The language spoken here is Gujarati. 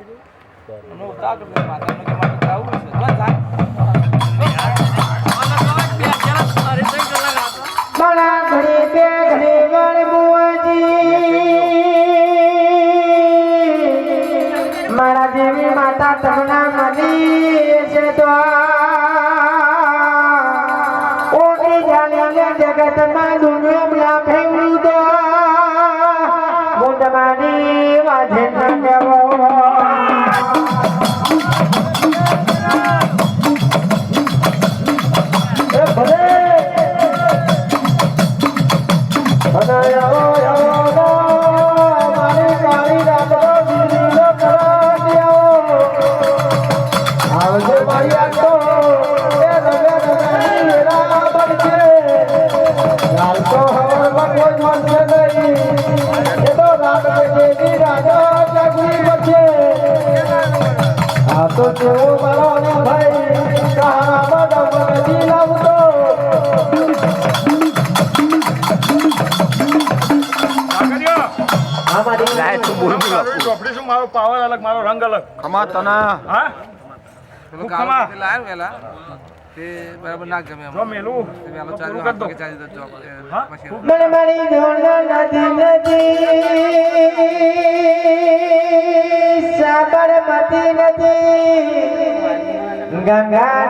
એનો ઉતાર માતાનો કે મારે જાવું માતા તમને મળી છે તો ઓની જાણીને જગતમાં દુનિયામાં ફેંકું તો. હું તમારી વાજે તો જેવો મારો ભાઈ ચોપડી શું મારો પાવર અલગ મારો રંગ અલગ. તના. હા? તે બરાબર ના ગમે જો મેલું. કરી દો. નદી નદી સાબરમતી નદી ગંગા